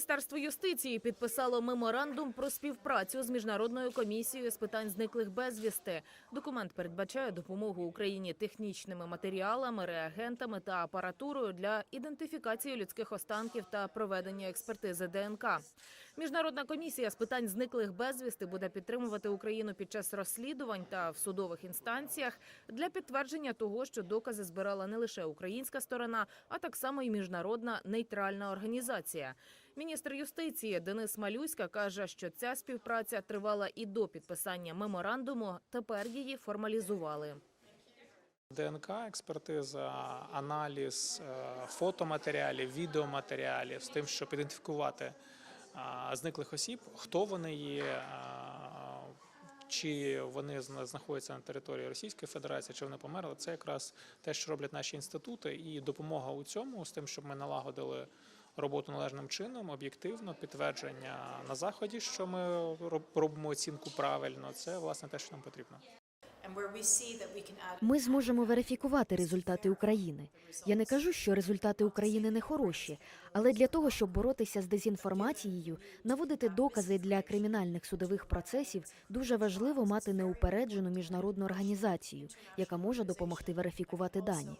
Міністерство юстиції підписало меморандум про співпрацю з міжнародною комісією з питань зниклих безвісти. Документ передбачає допомогу Україні технічними матеріалами, реагентами та апаратурою для ідентифікації людських останків та проведення експертизи ДНК. Міжнародна комісія з питань зниклих безвісти буде підтримувати Україну під час розслідувань та в судових інстанціях для підтвердження того, що докази збирала не лише українська сторона, а так само і міжнародна нейтральна організація. Міністр юстиції Денис Малюська каже, що ця співпраця тривала і до підписання меморандуму. Тепер її формалізували. ДНК, експертиза, аналіз е, фотоматеріалів, відеоматеріалів з тим, щоб ідентифікувати зниклих осіб, хто вони є, чи вони зна- знаходяться на території Російської Федерації, чи вони померли. Це якраз те, що роблять наші інститути, і допомога у цьому з тим, щоб ми налагодили роботу належним чином, об'єктивно, підтвердження на заході, що ми робимо оцінку правильно. Це власне те, що нам потрібно. Ми зможемо верифікувати результати України. Я не кажу, що результати України не хороші, але для того, щоб боротися з дезінформацією, наводити докази для кримінальних судових процесів, дуже важливо мати неупереджену міжнародну організацію, яка може допомогти верифікувати дані.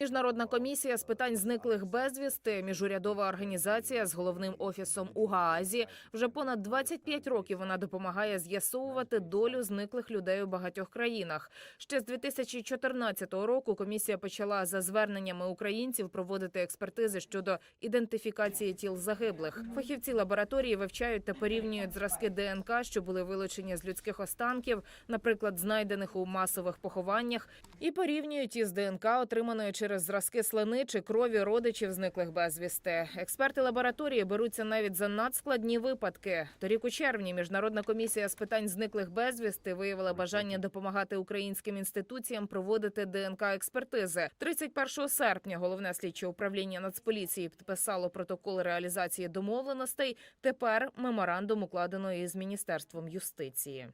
Міжнародна комісія з питань зниклих безвісти, міжурядова організація з головним офісом у Гаазі. Вже понад 25 років вона допомагає з'ясовувати долю зниклих людей у багатьох країнах. Ще з 2014 року комісія почала за зверненнями українців проводити експертизи щодо ідентифікації тіл загиблих. Фахівці лабораторії вивчають та порівнюють зразки ДНК, що були вилучені з людських останків, наприклад, знайдених у масових похованнях, і порівнюють із ДНК, отриманою через зразки слини чи крові родичів зниклих безвісти. Експерти лабораторії беруться навіть за надскладні випадки. Торік у червні міжнародна комісія з питань зниклих безвісти виявила бажання допомагати українським інституціям проводити ДНК експертизи. 31 серпня головне слідче управління Нацполіції підписало протокол реалізації домовленостей. Тепер меморандум укладено із міністерством юстиції.